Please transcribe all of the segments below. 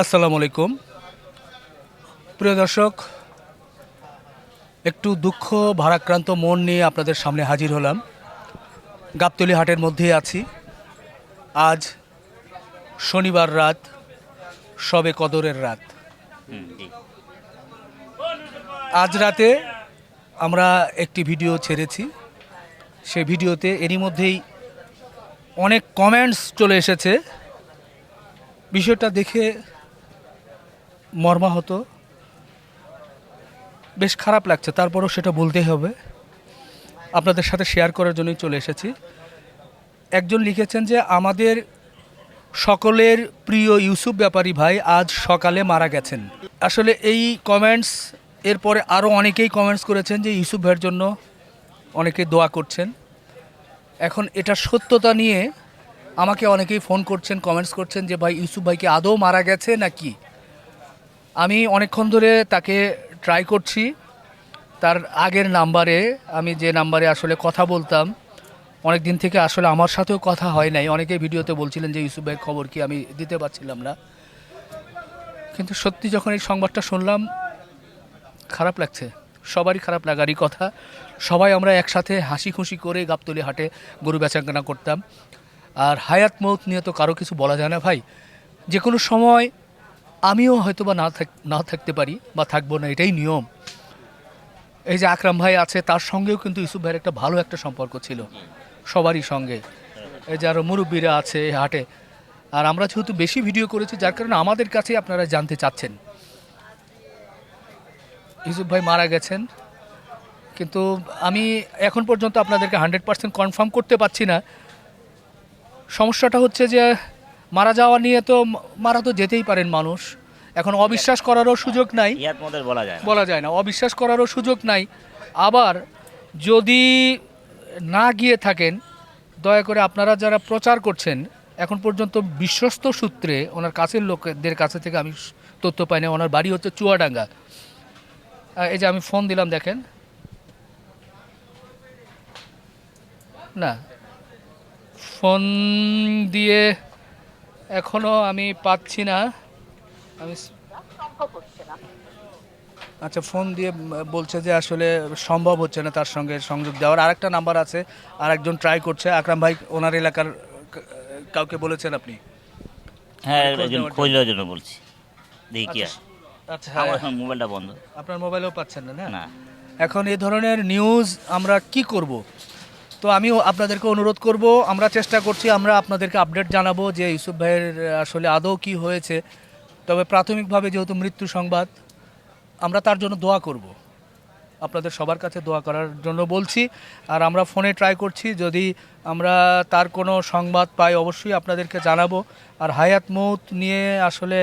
আসসালামু আলাইকুম। প্রিয় দর্শক, একটু দুঃখ, ভারাক্রান্ত মন নিয়ে আপনাদের সামনে হাজির হলাম। গাবতলি হাটের মধ্যেই আছি। আজ শনিবার রাত, সবে কদরের রাত। আজ রাতে আমরা একটি ভিডিও ছেড়েছি। সে ভিডিওতে এরই মধ্যেই অনেক কমেন্টস চলে এসেছে। বিষয়টা দেখে মর্মাহত বেশ খারাপ লাগছে, তারপরও সেটা বলতেই হবে। আপনাদের সাথে শেয়ার করার জন্যই চলে এসেছি। একজন লিখেছেন যে, আমাদের সকলের প্রিয় ইউসুফ ব্যাপারী ভাই আজ সকালে মারা গেছেন। আসলে এই কমেন্টস এরপরে আরও অনেকেই কমেন্টস করেছেন যে, ইউসুফ ভাইয়ের জন্য অনেকে দোয়া করছেন। এখন এটা সত্যতা নিয়ে আমাকে অনেকেই ফোন করছেন কমেন্টস করছেন যে, ভাই, ইউসুফ ভাইকে আদৌ মারা গেছে নাকি? আমি অনেকক্ষণ ধরে তাকে ট্রাই করছি। তার আগের নাম্বারে আমি যে নাম্বারে আসলে কথা বলতাম অনেক দিন থেকে আসলে আমার সাথেও কথা হয় নাই। অনেকে ভিডিওতে বলছিলেন যে, ইউসুফ ভাইয়ের খবর কি? আমি দিতে পারছিলাম না। কিন্তু সত্যি যখন এই সংবাদটা শুনলাম, খারাপ লাগছে। সবারই খারাপ লাগারই কথা। সবাই আমরা একসাথে হাসি খুশি করে গাবতলি হাটে গরু বেচাকেনা করতাম। আর হায়াত মৌত নিয়ে তো কারও কিছু বলা যায় না ভাই। যে কোনো সময় আমিও হয়তো বা না থাক, না থাকতে পারি বা থাকব না, এটাই নিয়ম। এই যে আকরাম ভাই আছে, তার সঙ্গেও কিন্তু ইউসুফ ভাইয়ের একটা ভালো একটা সম্পর্ক ছিল, সবারই সঙ্গে। এই যে আরও মুরব্বীরা আছে হাটে, আর আমরা যেহেতু বেশি ভিডিও করেছি, যার কারণে আমাদের কাছে আপনারা জানতে চাচ্ছেন। ইউসুফ ভাই মারা গেছেন, কিন্তু আমি এখন পর্যন্ত আপনাদেরকে হান্ড্রেড পার্সেন্ট কনফার্ম করতে পারছি না। সমস্যাটা হচ্ছে যে মারা যাওয়া নিয়ে তো মারা তো যেতেই পারেন মানুষ। এখন অবিশ্বাস করারও সুযোগ নাই। বলা যায় না। বলা যায় না। অবিশ্বাস করারও সুযোগ নাই। আবার যদি না গিয়ে থাকেন দয়া করে আপনারা যারা প্রচার করছেন এখন পর্যন্ত বিশ্বস্ত সূত্রে ওনার কাছের লোকদের কাছে থেকে আমি তথ্য পাই না। ওনার বাড়ি হচ্ছে চুয়াডাঙ্গা। এই যে আমি ফোন দিলাম দেখেন। না। ফোন দিয়ে এখনও আমি পাচ্ছি না। আমি আচ্ছা ফোন দিয়ে বলছে যে আসলে সম্ভব হচ্ছে না তার সঙ্গে সংযোগ দেওয়ার। আরেকটা নাম্বার আছে আর একজন ট্রাই করছে। আকরাম ভাই ওনার এলাকার কাউকে বলেছেন আপনি? হ্যাঁ খোঁজ একজন নেওয়ার জন্য। বলছি। দেখি আচ্ছা, হয়। আচ্ছা মোবাইলটা বন্ধ। আপনার মোবাইলেও পাচ্ছেন না না? না। এখন এই ধরনের নিউজ আমরা কি করব? তো আমি আপনাদেরকে অনুরোধ করব, আমরা চেষ্টা করছি, আমরা আপনাদেরকে আপডেট জানাব যে ইউসুফ ভাইয়ের আসলে আদৌ কি হয়েছে। তবে প্রাথমিকভাবে যেহেতু মৃত্যু সংবাদ, আমরা তার জন্য দোয়া করব। আপনাদের সবার কাছে দোয়া করার জন্য বলছি, আর আমরা ফোনে ট্রাই করছি, যদি আমরা তার কোনো সংবাদ পাই, অবশ্যই আপনাদেরকে জানাব। আর হায়াত মৌত নিয়ে আসলে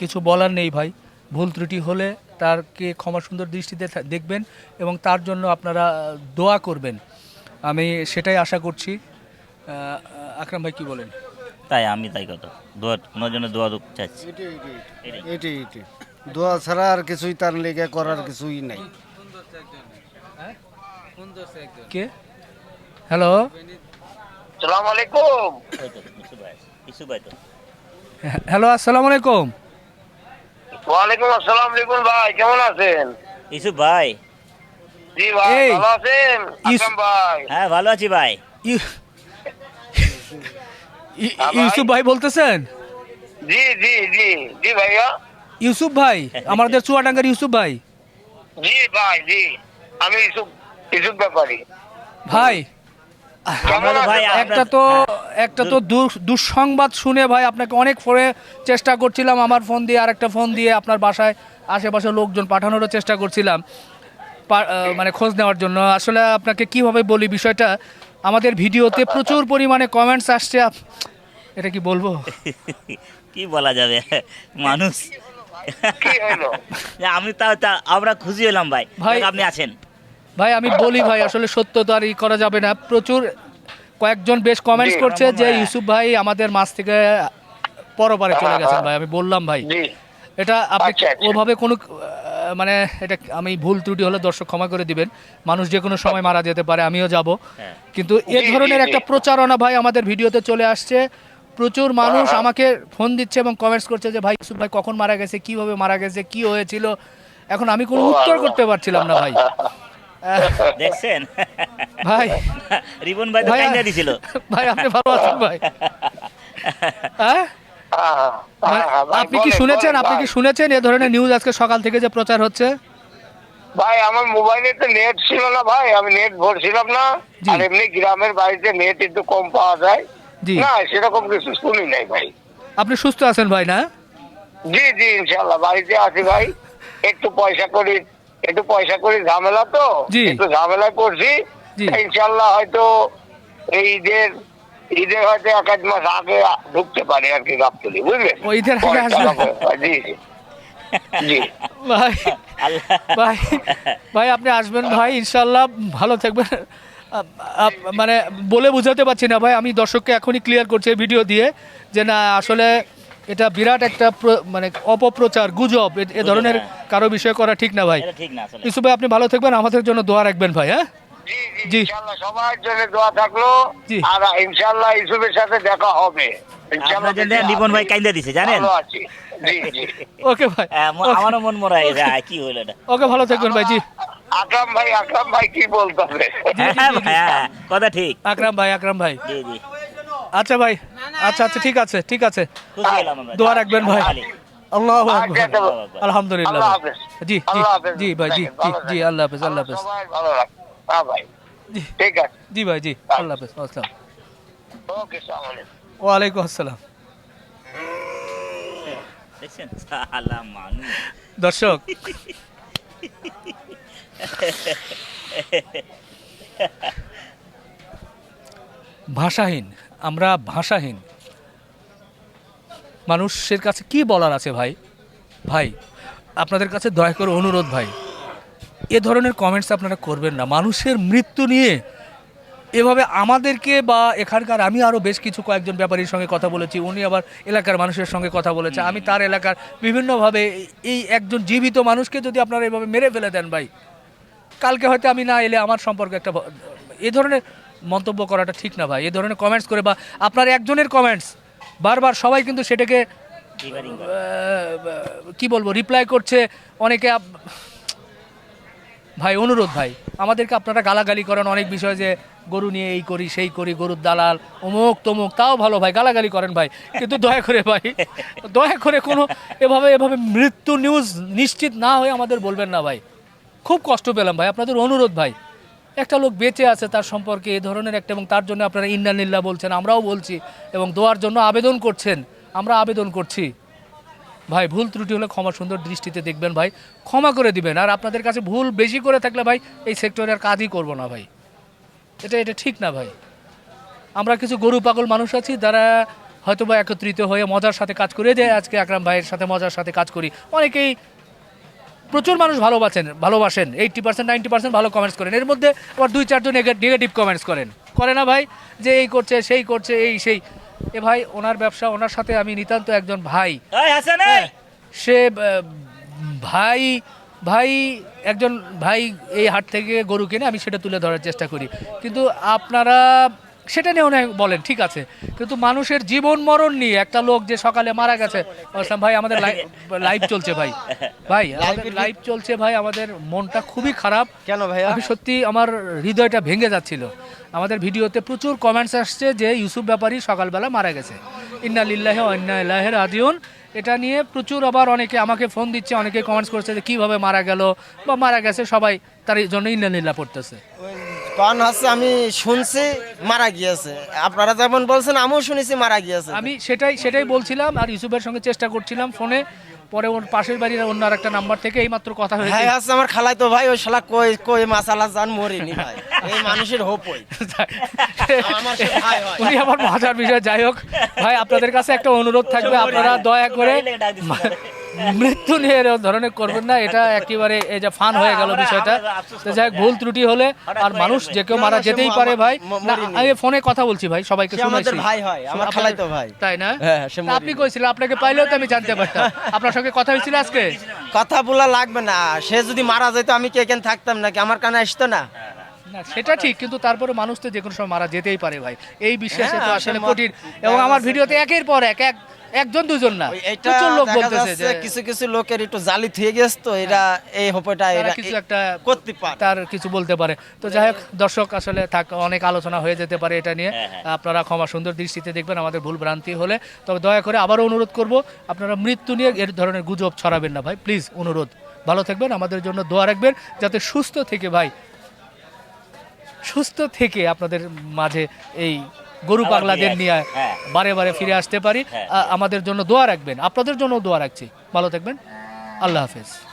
কিছু বলার নেই ভাই। ভুল ত্রুটি হলে তারকে ক্ষমা সুন্দর দৃষ্টিতে দেখবেন এবং তার জন্য আপনারা দোয়া করবেন। আমি সেটাই আশা করছি। আকরাম ভাই কি বলেন? তাই আমি তাই কত দোয়া ওনার জন্য দোয়া চাচ্ছি। এটাই। দোয়া ছাড়া আর কিছুই তার লেগে করার কিছুই নাই। কে? হ্যালো? সালাম আলাইকুম। ওই ভাই ইসু ভাই তো হ্যালো আসসালামু আলাইকুম। ওয়ালাইকুম আসসালাম লিকুন ভাই কেমন আছেন? ইসু ভাই। জি ভাই ভালো আছেন? আসলাম ভাই। হ্যাঁ ভালো আছি ভাই। হ্যাঁ, ভাই। ইউসুফ ভাই বলতেছেন? জি জি জি জি ভাইয়া। ইউসুফ ভাই আমাদের চুয়াডাঙ্গার ইউসুফ ভাই। জি ভাই জি। আমি ইসুফ ইসুফ ব্যাপারী। ভাই ভাই একটা তো একটা তো দু- দুঃসংবাদ শুনে ভাই আপনাকে অনেক ফোনে চেষ্টা করছিলাম আমার ফোন দিয়ে আরেকটা ফোন দিয়ে আপনার বাসায় আশেপাশে লোকজন পাঠানোরও চেষ্টা করছিলাম। মানে খোঁজ নেওয়ার জন্য। আসলে আপনাকে কীভাবে বলি বিষয়টা আমাদের ভিডিওতে প্রচুর পরিমাণে কমেন্টস আসছে। এটা কি বলব? কি বলা যাবে? মানুষ। কি হলো? যে আমি তাও তা- আমরা খুশি হলাম ভাই। ভাই- আপনি আছেন। ভাই আমি বলি ভাই আসলে সত্য তো আর ই করা যাবে না। প্রচুর কয়েকজন বেশ কমেন্টস করছে যে। ইউসুফ ভাই আমাদের মাছ থেকে পরপারে চলে গেছেন ভাই। আমি বললাম ভাই। এটা আপনি আচ্ছা, আচ্ছা। ওভাবে কোনো মানে এটা আমি ভুল ত্রুটি হলে দর্শক ক্ষমা করে দিবেন। মানুষ যে কোনো সময় মারা যেতে পারে আমিও যাব। হ্যাঁ। কিন্তু এ ধরনের একটা প্রচারণা ভাই আমাদের ভিডিওতে চলে আসছে। প্রচুর মানুষ আমাকে ফোন দিচ্ছে এবং কমেন্টস করছে যে ভাই ইউসুফ ভাই কখন মারা গেছে কীভাবে মারা গেছে কি হয়েছিল? এখন আমি কোনো উত্তর করতে পারছিলাম না ভাই। দেখছেন? ভাই। রিবন ভাই তো ভাই দিছিল। ভাই আপনি ভালো আছেন ভাই? হ্যাঁ? ভাই, আপনি কি শুনেছেন? আপনি কি শুনেছেন এ ধরনের নিউজ আজকে সকাল থেকে যে প্রচার হচ্ছে? ভাই আমার মোবাইলে তো নেট ছিল না ভাই আমি নেট ভরছিলাম না। আর এমনি গ্রামের বাড়িতে নেট একটু কম পাওয়া যায়। না সেরকম কিছু শুনি নাই ভাই। আপনি সুস্থ আছেন ভাই না? জি জি ইনশাল্লাহ বাড়িতে আছি ভাই। একটু পয়সা করি একটু পয়সা করি ঝামেলা তো। একটু ঝামেলায় পড়ছি। ইনশাল্লাহ হয়তো এই ঈদের ঈদের হয়তো এক আধ মাস আগে ঢুকতে পারে আর কি গাবতলি বুঝলেন ঈদের আগে আসবে? জি জি। জি। ভাই ভাই ভাই আপনি আসবেন ভাই ইনশাল্লাহ ভালো থাকবেন। মানে বলে বোঝাতে পারছি না ভাই আমি দর্শককে এখনই ক্লিয়ার করছি ভিডিও দিয়ে যে না আসলে এটা বিরাট একটা প্র- মানে অপপ্রচার গুজব এ- ধরনের কারও বিষয় করা ঠিক না ভাই। এটা ঠিক না ইসু ভাই আপনি ভালো থাকবেন আমাদের জন্য দোয়া রাখবেন ভাই হ্যাঁ? জি জি জি। ইনশাল্লাহ সবার জন্য দোয়া থাকল। আর ইনশাল্লাহ ইসুফের সাথে দেখা হবে। ইনশাল্লাহ আপনার জন্য যদি রিবন ভাই কাইন্দা দিছে জানেন? ভালো আছি। জি জি। ওকে ভাই আমারও মন মরা যায় কি হলো এটা? ওকে ভালো থাকবেন ভাই জি। আকরাম ভাই আকরাম ভাই কি বলতে হবে? হ্যাঁ ভাই, হ্যাঁ, কথা ঠিক। আকরাম ভাই আকরাম ভাই। জি জি। আচ্ছা ভাই আচ্ছা আচ্ছা ঠিক আছে ঠিক আছে। দোয়া রাখবেন ভাই। আল্লাহ আলহামদুলিল্লাহ আল্লাহ ভাই। হাফেজ। জি জি জি ভাই জি জি। আল্লাহ হাফেজ আল্লাহ হাফেজ। হ্যাঁ ভাই। জি। ঠিক আছে। জি ভাই জি। আল্লাহ হাফেজ আসসালাম। ওকে ওয়ালাইকুম আসসালাম। দর্শক। ভাষাহীন আমরা ভাষাহীন। মানুষের কাছে কি বলার আছে ভাই? ভাই আপনাদের কাছে দয়া করে অনুরোধ ভাই। এ ধরনের কমেন্টস আপনারা করবেন না। মানুষের মৃত্যু নিয়ে এভাবে আমাদেরকে বা এখানকার আমি আরও বেশ কিছু কয়েকজন ব্যাপারীর সঙ্গে কথা বলেছি উনি আবার এলাকার মানুষের সঙ্গে কথা বলেছে। আমি তার এলাকার বিভিন্নভাবে এই একজন জীবিত মানুষকে যদি আপনারা এভাবে মেরে ফেলে দেন ভাই কালকে হয়তো আমি না এলে আমার সম্পর্কে একটা এ ধরনের মন্তব্য করাটা ঠিক না ভাই। এ ধরনের কমেন্টস করে বা আপনার একজনের কমেন্টস বারবার সবাই কিন্তু সেটাকে কি বলব রিপ্লাই করছে অনেকে ভাই, অনুরোধ ভাই, আমাদেরকে আপনারা গালাগালি করেন অনেক বিষয় যে গরু নিয়ে এই করি, সেই করি, গরুর দালাল, অমুক, তমুক, তাও ভালো ভাই, গালাগালি করেন ভাই। কিন্তু দয়া করে ভাই, দয়া করে কোনো এভাবে এভাবে মৃত্যু নিউজ নিশ্চিত না হয়ে আমাদের বলবেন না ভাই। খুব কষ্ট পেলাম ভাই, আপনাদের অনুরোধ ভাই। একটা লোক বেঁচে আছে তার সম্পর্কে এই ধরনের একটা এবং তার জন্য আপনারা ইন্নানিল্লা বলছেন, আমরাও বলছি এবং দোয়ার জন্য আবেদন করছেন, আমরা আবেদন করছি। ভাই, ভুল ত্রুটি হলে ক্ষমা সুন্দর দৃষ্টিতে দেখবেন ভাই। ক্ষমা করে দিবেন। আর আপনাদের কাছে ভুল বেশি করে থাকলে ভাই, এই সেক্টরে আর কাজই করব না ভাই। এটা এটা ঠিক না ভাই। আমরা কিছু গরু, পাগল মানুষ আছি, যারা হয়তো বা একত্রিত হয়ে মজার সাথে কাজ করে। দেয় আজকে আকরাম ভাইয়ের সাথে মজার সাথে কাজ করি। অনেকেই প্রচুর মানুষ ভালোবাসেন ভালোবাসেন। এইটটি পার্সেন্ট নাইনটি পার্সেন্ট ভালো কমেন্টস করেন। এর মধ্যে আবার দুই, চারজন নেগেটিভ কমেন্টস করেন। করে না ভাই, যে এই করছে, সেই করছে, এই, সেই। এ ভাই ওনার ব্যবসা ওনার সাথে আমি নিতান্ত একজন ভাই! সে ভাই ভাই একজন ভাই এই হাট থেকে গরু কিনে আমি সেটা তুলে ধরার চেষ্টা করি কিন্তু আপনারা সেটা নিয়ে অনেক বলেন ঠিক আছে। কিন্তু মানুষের জীবন মরণ নিয়ে একটা লোক যে সকালে মারা গেছে ভাই আমাদের লাইভ চলছে ভাই। ভাই আমাদের লাইভ চলছে ভাই আমাদের মনটা খুবই খারাপ। কেন ভাই আমি সত্যি আমার হৃদয়টা ভেঙে যাচ্ছিল। আমাদের ভিডিওতে প্রচুর কমেন্টস আসছে যে ইউসুফ ব্যাপারী সকালবেলা মারা গেছে। ইন্না লিল্লাহ ইল্লাহের আদিউন এটা নিয়ে প্রচুর আবার অনেকে আমাকে ফোন দিচ্ছে অনেকে কমেন্টস করছে যে কীভাবে মারা গেল বা মারা গেছে সবাই তার জন্য ইন্না লিল্লাহ পড়তেছে। কারণ হচ্ছে আমি শুনছি মারা গিয়েছে। আপনারা যেমন বলছেন আমিও শুনেছি মারা গিয়েছে। আমি সেটাই সেটাই বলছিলাম আর ইউসুফের সঙ্গে চেষ্টা করছিলাম ফোনে। পরে ওর পাশের বাড়ির অন্য আর একটা নাম্বার থেকে এইমাত্র কথা হয়েছে। হ্যাঁ আছে আমার খালাই তো ভাই ওই শালা কই কই মাসালা জান মরিনি ভাই। এই মানুষের হোপ ওই। আমার সে ভাই হয়। উনি আমার মজার বিষয়। যাই হোক ভাই আপনাদের কাছে একটা অনুরোধ থাকবে। আপনারা দয়া করে মৃত্যু নিয়ে এরকম ধরনের করবেন না এটা একেবারে এই যে ফান হয়ে গেল বিষয়টা। তো যাই ভুল ত্রুটি হলে আর মানুষ যে কেউ মারা যেতেই পারে ভাই। আমি ফোনে কথা বলছি ভাই সবাইকে শুনাইছি ভাই হয়, আমার আপনার- খালাতো ভাই। তাই না? হ্যাঁ, আপনি কইছিলেন আপনাকে পাইলেও তো আমি জানতে পারতাম। আপনার সঙ্গে কথা হয়েছিল আজকে? কথা বলা লাগবে না সে যদি মারা যেত আমি কে কেন থাকতাম নাকি? আমার কানে আসতো না? না সেটা ঠিক কিন্তু তারপরে মানুষ তো যে কোনো সময় মারা যেতেই পারে ভাই। এই বিশ্বাসে তো হ্যাঁ, আসলে আসলে কঠিন। এবং আমার ভিডিওতে একের পর এক এক একজন দুজন না প্রচুর লোক বলতেছে যে কিছু কিছু লোকের একটু জালি থেকে গেছে তো এরা এই হোপটা এরা কিছু একটা করতে পারে। তার কিছু বলতে পারে। তো যাই হোক দর্শক আসলে থাক অনেক আলোচনা হয়ে যেতে পারে এটা নিয়ে। হ্যাঁ, হ্যাঁ। আপনারা ক্ষমা সুন্দর দৃষ্টিতে দেখবেন আমাদের ভুল ভ্রান্তি হলে। তবে দয়া করে আবারও অনুরোধ করব আপনারা মৃত্যু নিয়ে এর ধরনের গুজব ছড়াবেন না ভাই প্লিজ অনুরোধ। ভালো থাকবেন আমাদের জন্য দোয়া রাখবেন যাতে সুস্থ থেকে ভাই সুস্থ থেকে আপনাদের মাঝে এই গরু পাগলাদের নিয়ে হ্যাঁ। বারে বারে ফিরে আসতে পারি। হ্যাঁ। আমাদের জন্য দোয়া রাখবেন। আপনাদের জন্য দোয়া রাখছি। ভালো থাকবেন। আল্লাহ হাফেজ।